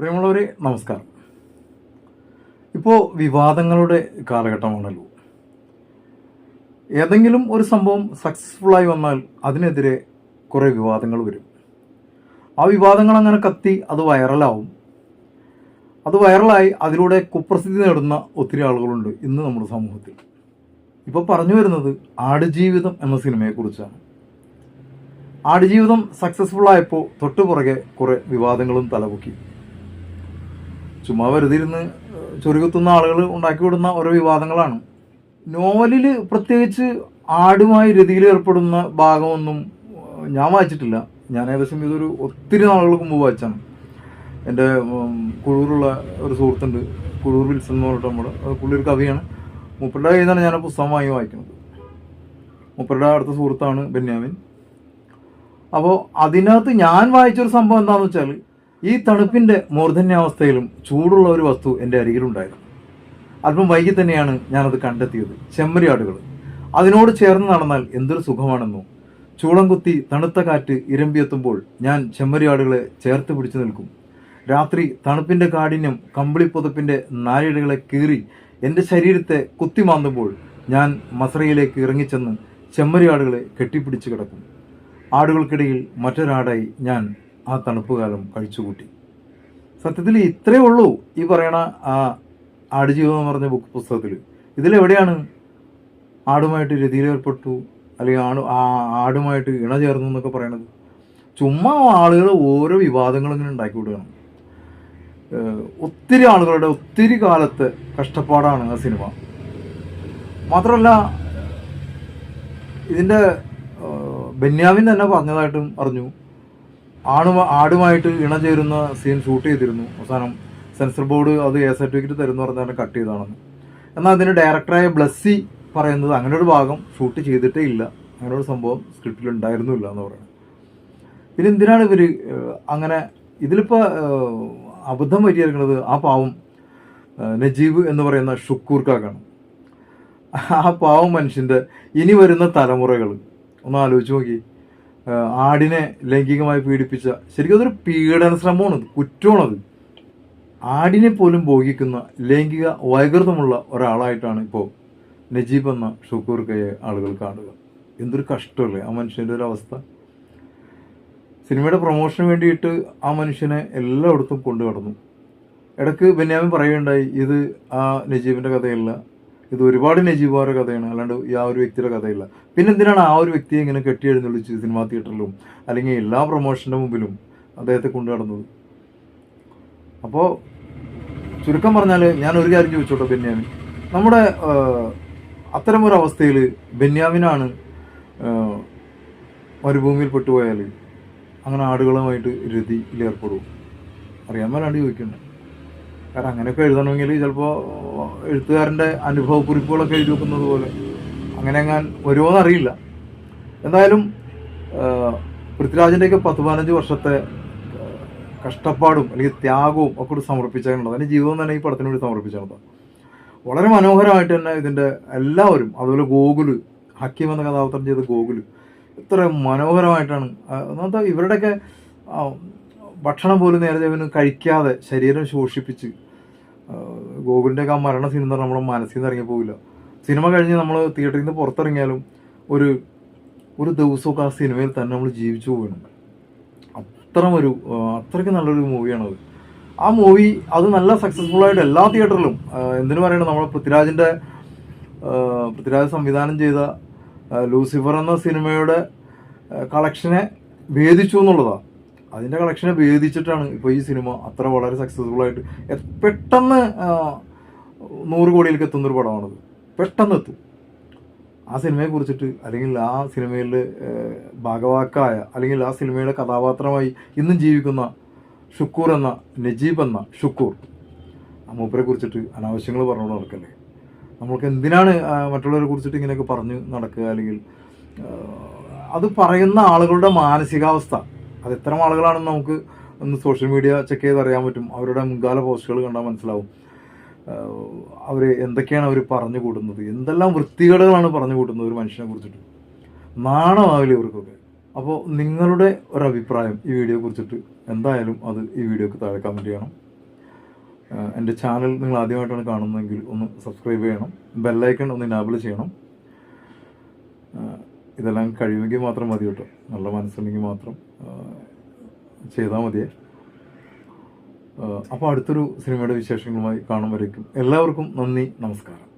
പ്രിയമുള്ളവരെ നമസ്കാരം. ഇപ്പോൾ വിവാദങ്ങളുടെ കാലഘട്ടമാണല്ലോ. ഏതെങ്കിലും ഒരു സംഭവം സക്സസ്ഫുള്ളായി വന്നാൽ അതിനെതിരെ കുറേ വിവാദങ്ങൾ വരും. ആ വിവാദങ്ങൾ അങ്ങനെ കത്തി അത് വൈറലാവും. അത് വൈറലായി അതിലൂടെ കുപ്രസിദ്ധി നേടുന്ന ഒത്തിരി ആളുകളുണ്ട് ഇന്ന് നമ്മുടെ സമൂഹത്തിൽ. ഇപ്പോൾ പറഞ്ഞു വരുന്നത് ആടുജീവിതം എന്ന സിനിമയെക്കുറിച്ചാണ് ആടുജീവിതം സക്സസ്ഫുൾ ആയപ്പോൾ തൊട്ടു പുറകെ കുറേ വിവാദങ്ങളും തലപൊക്കി. ചുമ്മാ വെറുതെ ഇരുന്ന് ചൊരുകുത്തുന്ന ആളുകൾ ഉണ്ടാക്കി വിടുന്ന ഓരോ വിവാദങ്ങളാണ്. നോവലിൽ പ്രത്യേകിച്ച് ആടുമായി രതിയിൽ ഏർപ്പെടുന്ന ഭാഗമൊന്നും ഞാൻ വായിച്ചിട്ടില്ല. ഞാൻ ഏകദേശം ഇതൊരു ഒത്തിരി നാളുകൾക്ക് മുമ്പ് വായിച്ചാണ് എന്റെ കുഴൂരുള്ള ഒരു സുഹൃത്തുണ്ട് കുഴൂർ വിൽസൺ എന്ന് പറഞ്ഞിട്ട് നമ്മുടെ പുള്ളി ഒരു കവിയാണ്. മൂപ്പരുടെ കയ്യിൽ നിന്നാണ് ഞാൻ പുസ്തകം വാങ്ങി വായിക്കുന്നത്. മൂപ്പരുടെ അടുത്ത സുഹൃത്താണ് ബെന്യാമിൻ. അപ്പോൾ അതിനകത്ത് ഞാൻ വായിച്ചൊരു സംഭവം എന്താണെന്ന് വെച്ചാൽ ഈ തണുപ്പിന്റെ മൂർധന്യാവസ്ഥയിലും ചൂടുള്ള ഒരു വസ്തു എന്റെ അരികിലുണ്ടായിരുന്നു. അല്പം വൈകി തന്നെയാണ് ഞാനത് കണ്ടെത്തിയത്. ചെമ്മരിയാടുകൾ. അതിനോട് ചേർന്ന് നടന്നാൽ എന്തൊരു സുഖമാണെന്നോ. ചൂളം കുത്തി തണുത്ത കാറ്റ് ഇരമ്പിയെത്തുമ്പോൾ ഞാൻ ചെമ്മരിയാടുകളെ ചേർത്ത് പിടിച്ചു നിൽക്കും. രാത്രി തണുപ്പിന്റെ കാഠിന്യം കമ്പിളിപ്പുതപ്പിന്റെ നാരിഴകളെ കീറി എന്റെ ശരീരത്തെ കുത്തിമാന്തുമ്പോൾ ഞാൻ മസറയിലേക്ക് ഇറങ്ങിച്ചെന്ന് ചെമ്മരിയാടുകളെ കെട്ടിപ്പിടിച്ച് കിടക്കും. ആടുകൾക്കിടയിൽ മറ്റൊരാടായി ഞാൻ ആ തണുപ്പ് കാലം കഴിച്ചുകൂട്ടി. സത്യത്തിൽ ഇത്രയേ ഉള്ളൂ ഈ പറയണ ആ ആടുജീവിതം എന്ന് പറഞ്ഞ ബുക്ക് പുസ്തകത്തിൽ ഇതിലെവിടെയാണ് ആടുമായിട്ട് രതിയിലേർപ്പെട്ടു അല്ലെങ്കിൽ ആട് ആ ആടുമായിട്ട് ഇണ ചേർന്നു എന്നൊക്കെ പറയണത്. ചുമ്മാ ആളുകൾ ഓരോ വിവാദങ്ങളും ഇങ്ങനെ ഉണ്ടാക്കി വിടുകയാണ് ഒത്തിരി ആളുകളുടെ ഒത്തിരി കാലത്തെ കഷ്ടപ്പാടാണ് ആ സിനിമ. മാത്രമല്ല ഇതിന്റെ ബെന്യാമിൻ തന്നെ പറഞ്ഞതായിട്ടും അറിഞ്ഞു. ആണു ആടുമായിട്ട് ഇണചേരുന്ന സീൻ ഷൂട്ട് ചെയ്തിരുന്നു. അവസാനം സെൻസർ ബോർഡ് അത് എ സർട്ടിഫിക്കറ്റ് തരുന്നു പറഞ്ഞാൽ കട്ട് ചെയ്താണെന്ന്. എന്നാൽ അതിന്റെ ഡയറക്ടറായ ബ്ലസ്സി പറയുന്നത് അങ്ങനെ ഒരു ഭാഗം ഷൂട്ട് ചെയ്തിട്ടേ ഇല്ല. അങ്ങനെ ഒരു സംഭവം സ്ക്രിപ്റ്റിൽ ഉണ്ടായിരുന്നില്ല എന്ന് പറയുന്നത് പിന്നെ എന്തിനാണ് ഇവർ അങ്ങനെ ഇതിലിപ്പോൾ അബദ്ധം പറ്റിയിരിക്കുന്നത് ആ പാവം നജീബ് എന്ന് പറയുന്ന ഷുക്കൂർ കാക്കാണ്. ആ പാവം മനുഷ്യന്റെ ഇനി വരുന്ന തലമുറകൾ ഒന്ന് ആലോചിച്ച് നോക്കി. ആടിനെ ലൈംഗികമായി പീഡിപ്പിച്ച ശരിക്കും അതൊരു പീഡന ശ്രമമാണ് കുറ്റമാണത് ആടിനെ പോലും ഭോഗിക്കുന്ന ലൈംഗിക വൈകൃതമുള്ള ഒരാളായിട്ടാണ് ഇപ്പോൾ നജീബ് എന്ന ഷുക്കൂർ കയെ ആളുകൾ കാണുക. എന്തൊരു കഷ്ടമല്ലേ ആ മനുഷ്യന്റെ ഒരു അവസ്ഥ. സിനിമയുടെ പ്രൊമോഷന് വേണ്ടിയിട്ട് ആ മനുഷ്യനെ എല്ലായിടത്തും കൊണ്ടു കടന്നു ഇടയ്ക്ക് ബെന്യാമിൻ പറയുകയുണ്ടായി ഇത് ആ നജീബിന്റെ കഥയല്ല ഇത് ഒരുപാട് നജീബാറ കഥയാണ്. അല്ലാണ്ട് ഈ ആ ഒരു വ്യക്തിയുടെ കഥയില്ല. പിന്നെ എന്തിനാണ് ആ ഒരു വ്യക്തിയെ ഇങ്ങനെ കെട്ടി എഴുന്നള്ളിച്ച് സിനിമാ തിയേറ്ററിലും അല്ലെങ്കിൽ എല്ലാ പ്രൊമോഷന്റെ മുമ്പിലും അദ്ദേഹത്തെ കൊണ്ടു നടന്നത്? അപ്പോൾ ചുരുക്കം പറഞ്ഞാൽ ഞാൻ ഒരു കാര്യം ചോദിച്ചോട്ടെ ബെന്യാമിൻ നമ്മുടെ അത്തരം ഒരു അവസ്ഥയിൽ ബെന്യാമിനാണ് മരുഭൂമിയിൽ പെട്ടുപോയാൽ അങ്ങനെ ആടുകളുമായിട്ട് രതിയിൽ ഏർപ്പെടും അറിയാൻ മേലാണ്ട് ചോദിക്കണ്ടേ? കാരണം അങ്ങനെയൊക്കെ എഴുതണമെങ്കിൽ ചിലപ്പോൾ എഴുത്തുകാരന്റെ അനുഭവക്കുറിപ്പുകളൊക്കെ എഴുതി വെക്കുന്നത് പോലെ. അങ്ങനെ ഞാൻ വരുമോ എന്നറിയില്ല എന്തായാലും പൃഥ്വിരാജിന്റെയൊക്കെ പത്ത് പതിനഞ്ച് വർഷത്തെ കഷ്ടപ്പാടും അല്ലെങ്കിൽ ത്യാഗവും ഒക്കെ കൂടി സമർപ്പിച്ചാണുള്ളത് അതിന്റെ ജീവിതം തന്നെ ഈ പടത്തിന് വേണ്ടി സമർപ്പിച്ചാണ് വളരെ മനോഹരമായിട്ട് തന്നെ ഇതിന്റെ എല്ലാവരും അതുപോലെ ഗോകുൽ ഹക്കീം എന്ന കഥാപാത്രം ചെയ്ത ഗോകുൽ ഇത്ര മനോഹരമായിട്ടാണ് എന്നാൽ ഇവരുടെയൊക്കെ ഭക്ഷണം പോലും നേരത്തെ അവന് കഴിക്കാതെ ശരീരം ശോഷിപ്പിച്ച് ഗോകുലിന്റെ ഗോകുലിന്റെയൊക്കെ ആ മരണ സീൻ എന്ന് പറഞ്ഞാൽ നമ്മുടെ മനസ്സിൽ നിന്ന് ഇറങ്ങി പോകില്ല സിനിമ കഴിഞ്ഞ് നമ്മൾ തിയേറ്ററിൽ നിന്ന് പുറത്തിറങ്ങിയാലും ഒരു ഒരു ദിവസമൊക്കെ ആ സിനിമയിൽ തന്നെ നമ്മൾ ജീവിച്ചു പോകണം അത്രമൊരു അത്രയ്ക്ക് നല്ലൊരു മൂവിയാണത് ആ മൂവി അത് നല്ല സക്സസ്ഫുൾ ആയിട്ട് എല്ലാ തിയേറ്ററിലും എന്തിനു പറയണം നമ്മുടെ പൃഥ്വിരാജിന്റെ പൃഥ്വിരാജ് സംവിധാനം ചെയ്ത ലൂസിഫർ എന്ന സിനിമയുടെ കളക്ഷനെ ഭേദിച്ചു എന്നുള്ളതാണ് അതിന്റെ കളക്ഷനെ ഭേദിച്ചിട്ടാണ് ഇപ്പോൾ ഈ സിനിമ അത്ര വളരെ സക്സസ്ഫുൾ ആയിട്ട് പെട്ടെന്ന് നൂറ് കോടിയിലേക്ക് എത്തുന്ന ഒരു പടമാണത്. പെട്ടെന്ന് എത്തും. ആ സിനിമയെ കുറിച്ചിട്ട് അല്ലെങ്കിൽ ആ സിനിമയിൽ ഭാഗവാക്കായ അല്ലെങ്കിൽ ആ സിനിമയുടെ കഥാപാത്രമായി ഇന്നും ജീവിക്കുന്ന ഷുക്കൂർ എന്ന നജീബ് എന്ന ഷുക്കൂർ ആ മൂപ്പരെ കുറിച്ചിട്ട് അനാവശ്യങ്ങൾ പറഞ്ഞുകൊണ്ട് നടക്കല്ലേ? നമ്മൾക്ക് എന്തിനാണ് മറ്റുള്ളവരെ കുറിച്ചിട്ട് ഇങ്ങനെയൊക്കെ പറഞ്ഞ് നടക്കുക അല്ലെങ്കിൽ അത് പറയുന്ന ആളുകളുടെ മാനസികാവസ്ഥ അത് എത്ര ആളുകളാണെന്ന് നമുക്ക് ഒന്ന് സോഷ്യൽ മീഡിയ ചെക്ക് ചെയ്ത് അറിയാൻ പറ്റും. അവരുടെ മുൻകാല പോസ്റ്റുകൾ കണ്ടാൽ മനസ്സിലാവും. അവർ എന്തൊക്കെയാണ് അവർ പറഞ്ഞു കൂട്ടുന്നത്? എന്തെല്ലാം വൃത്തികേടുകളാണ് പറഞ്ഞു കൂട്ടുന്നത് ഒരു മനുഷ്യനെ കുറിച്ചിട്ട്? നാണമാവില്ല ഇവർക്കൊക്കെ? അപ്പോൾ നിങ്ങളുടെ ഒരു അഭിപ്രായം ഈ വീഡിയോയെ കുറിച്ചിട്ട് എന്തായാലും അത് ഈ വീഡിയോക്ക് താഴെ കമന്റ് ചെയ്യണം. എന്റെ ചാനൽ നിങ്ങൾ ആദ്യമായിട്ടാണ് കാണുന്നതെങ്കിൽ ഒന്ന് സബ്സ്ക്രൈബ് ചെയ്യണം. ബെല്ലൈക്കൺ ഒന്ന് ഇനാബിൾ ചെയ്യണം. ഇതെല്ലാം കഴിയുമെങ്കിൽ മാത്രം മതി കേട്ടോ. നല്ല മനസ്സുണ്ടെങ്കിൽ മാത്രം ചെയ്താൽ മതിയേ. അപ്പോൾ അടുത്തൊരു സിനിമയുടെ വിശേഷങ്ങളുമായി കാണും എല്ലാവർക്കും നന്ദി നമസ്കാരം.